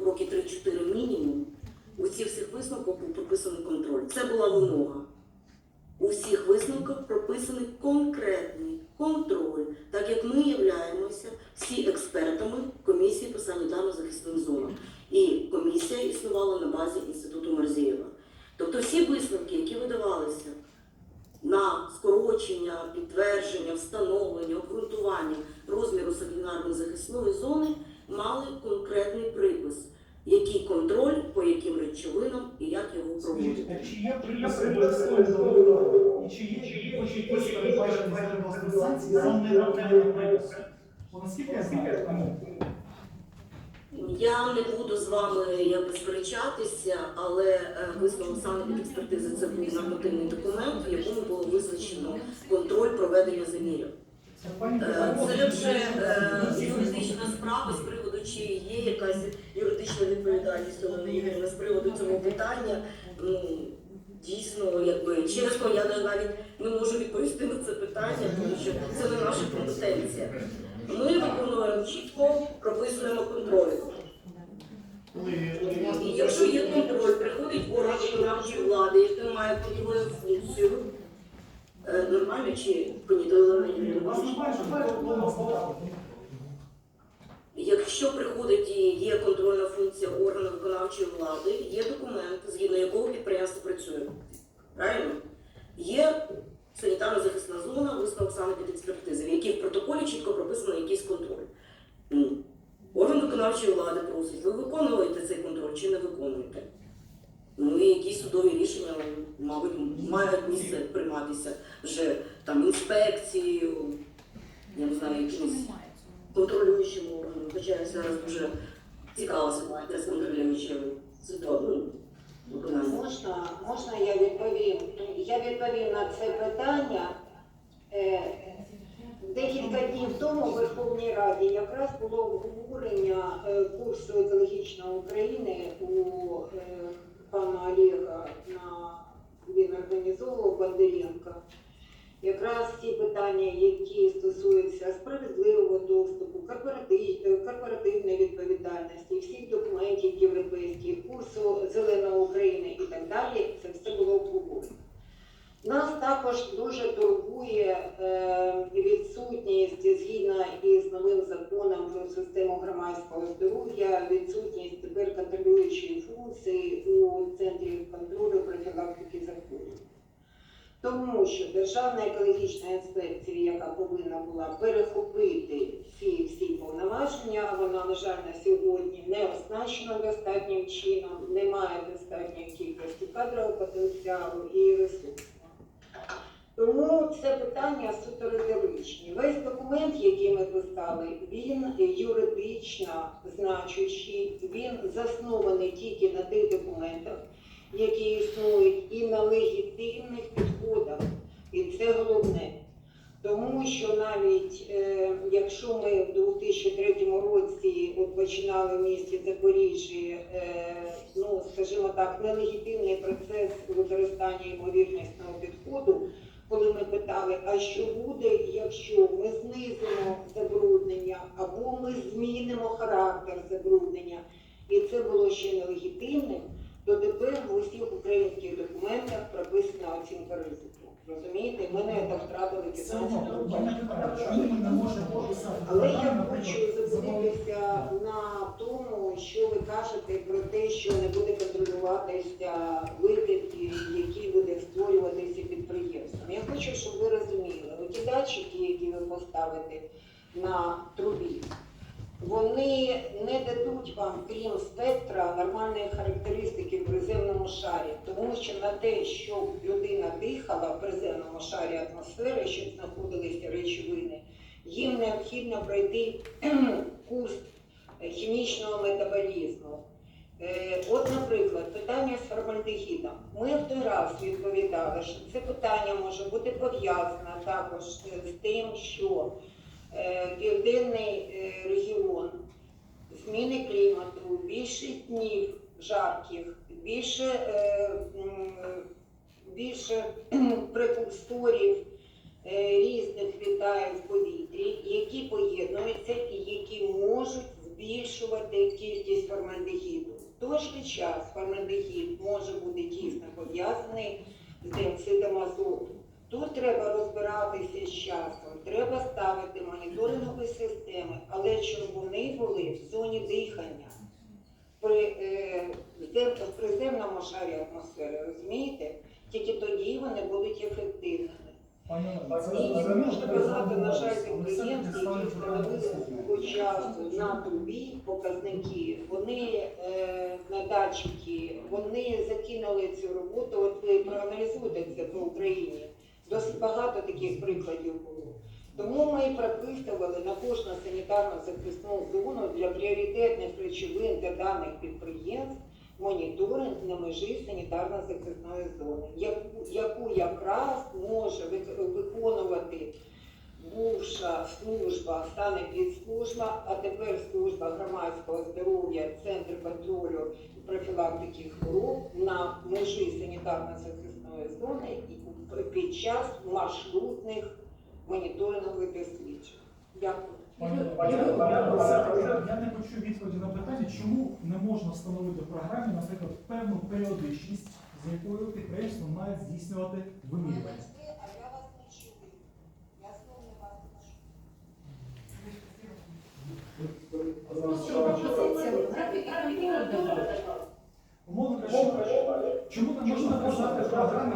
роки 3-4 мінімум, у цих всіх висновках був прописаний контроль. Це була вимога. У всіх висновках прописаний конкретний контроль, так як ми являємося всі експертами комісії по санітарно-захисним зонам. І комісія існувала на базі інституту Мерзієва. Тобто всі висновки, які видавалися на скорочення, підтвердження, встановлення, обґрунтування розміру санітарно-захисної зони, мали конкретний припис, який контроль, по яким речовинам і як його проводити. А Чи є? І чи є хоч передбачені санкції за невиконання припису? Наскільки я знаю, Я не буду з вами якби сперечатися, але е, висновок санепідекспертизи це був нормативний документ, в якому було визначено контроль проведення замірів. Це Е, вже е, юридична справа з приводу, чи є якась юридична відповідальність Олени Ігорівни з приводу цього питання. Ну, дійсно, якби чесно, я навіть не можу відповісти на це питання, тому що це не наша компетенція. Ми виконуємо чітко, прописуємо контроль. І якщо є контроль, приходить орган виконавчої влади, який має контрольну функцію. Е, Нормально чи бачить. Якщо приходить і є контрольна функція органу виконавчої влади, є документ, згідно якого підприємство працює. Правильно? Є санітарно-захисна зона, висновок саме під експертизи, в якій в протоколі чітко прописано якийсь контроль. Ну, Орган виконавчої влади просить, ви виконуєте цей контроль чи не виконуєте? Ну і якісь судові рішення, мабуть, мають місце прийматися вже там інспекцією, я не знаю, якимось контролюючим органом, хоча я зараз дуже цікава ситуація з контролюючим ситуацією. Можна, можна я відповім? Я відповім на це питання. Е, Декілька днів тому в Верховній Раді якраз було обговорення е, курсу екологічної України у е, пана Олега на він організовував Бондаренка. Якраз ті питання, які стосуються справедливого доступу, корпоратив- корпоративної відповідальності, всіх документів європейських, курсу зеленої України і так далі, це все було. Нас також дуже турбує е, відсутність згідно із новим законом про систему громадського здоров'я, відсутність тепер контролюючої функції у центрі контролю профілактики захворювань. Тому що Державна екологічна інспекція, яка повинна була перехопити ці всі повноваження, вона, на жаль, на сьогодні не оснащена достатнім чином, не має достатньої кількості кадрового потенціалу і ресурсів. Тому це питання суто риторичні. Весь документ, який ми писали, він юридично значущий, він заснований тільки на тих документах, які існують, і на легітимних підходах. І це головне. Тому що навіть е, якщо ми в 2003 році от починали в місті Запоріжжі, е, ну скажімо так, нелегітимний процес використання ймовірнісного підходу, коли ми питали, а що буде, якщо ми знизимо забруднення або ми змінимо характер забруднення, і це було ще нелегітимним, то тепер в усіх українських документах прописана оцінка ризику. Розумієте, ми на це втратили Все 15 років. Але я хочу зупинитися на тому, що ви кажете про те, що не буде контролюватися викидки, які буде створюватися підприємством. Я хочу, щоб ви розуміли, оті датчики, які ви на трубі, вони не дадуть вам, крім спектра, нормальної характеристики в приземному шарі, тому що на те, щоб людина дихала в приземному шарі атмосфери, щоб знаходилися речовини, їм необхідно пройти курс хімічного метаболізму. Е, От, наприклад, питання з формальдегідом. Ми в той раз відповідали, що це питання може бути пов'язане також з тим, що е, південний е, регіон, зміни клімату, більше днів жарких, більше, більше прекурсорів різних вітає в повітрі, які поєднуються і які можуть збільшувати кількість формальдегіду трошки час формальдегід може бути дійсно пов'язаний з диоксидом азоту. Тут треба розбиратися з часом, треба ставити моніторингові системи, але щоб вони були в зоні дихання при е, приземному шарі атмосфери, розумієте? Тільки тоді вони будуть ефективними. Не можна казати, на жаль, підприємці, які встановили наступне. на трубі показники, вони е, на датчики, вони закинули цю роботу. От ви проаналізуєте це по Україні. Досить багато таких прикладів було. Тому ми прописували на кожну санітарну захисну зону для пріоритетних речовин та даних підприємств моніторинг на межі санітарно-захисної зони, яку, яку якраз може виконувати бувша служба, санепідслужба, а тепер служба громадського здоров'я, Центр контролю профілактики хвороб на межі санітарно-захисної зони і під час маршрутних моніторингових досліджень. Дякую. Я не почув відповіді на питання, чому не можна встановити в програмі, наприклад, певну періодичність, з якою підприємство має здійснювати вимірювання. А я вас не чую. Я знову не вас не чую. Умовно кажучи, чому не можна вказати в програмі,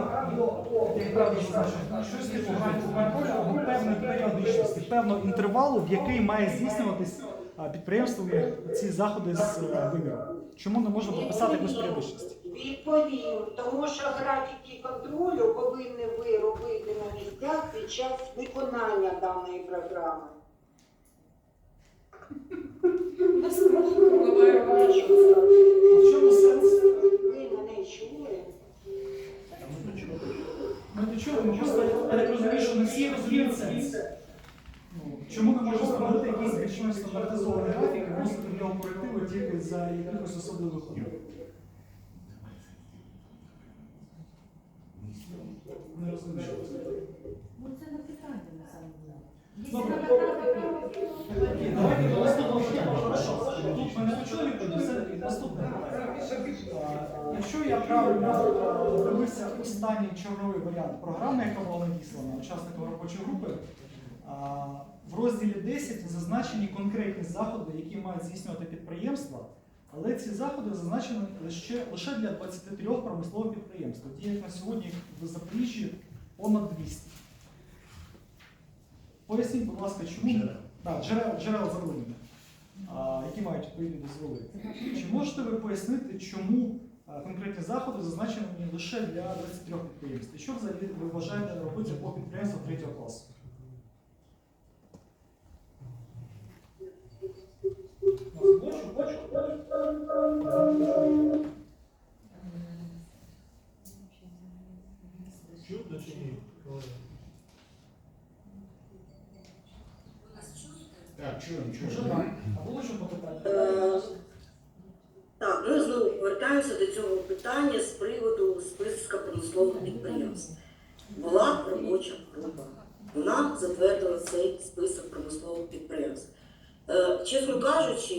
як правильно сказати, щось типу контролю певної періодичності, певного інтервалу, в який має здійснюватись а, підприємством ці заходи з е, виміру? Чому не можна прописати якусь періодичність? Відповім, тому що графіки контролю повинні ви робити на місцях під час виконання даної програми. В чому сенс? Ви мене чули? Ми не чули, просто я так розумію, що не всі розуміють сенс. Ну, Чому не можна встановити якийсь більш-менш стандартизований графік і вносити в нього корективи тільки за якихось особливих умов? Не розумію, що це. Ну це не питання на самом деле. Добре. Якщо на графіки, Ні, Тут ми не почули. Якщо я правильно е, дивився останній чорновий варіант програми, яка була надіслана учасникам робочої групи, в розділі 10 зазначені конкретні заходи, які мають здійснювати підприємства, але ці заходи зазначені лише, лише для 23 промислових підприємств. Тоді як на сьогодні в Запоріжжі понад 200. Поясніть, будь ласка, чому так, джерел, джерел забруднення, які мають відповідні дозволи. Чи можете ви пояснити, чому конкретні заходи зазначені лише для 23 підприємств? І що взагалі ви вважаєте робити по підприємству третього класу? Хочу, хочу, Чутно чи ні? Так, Е, Так, ми знову повертаємося до цього питання з приводу списка промислових підприємств. Була робоча група. Вона затвердила цей список промислових підприємств. Е, Чесно кажучи,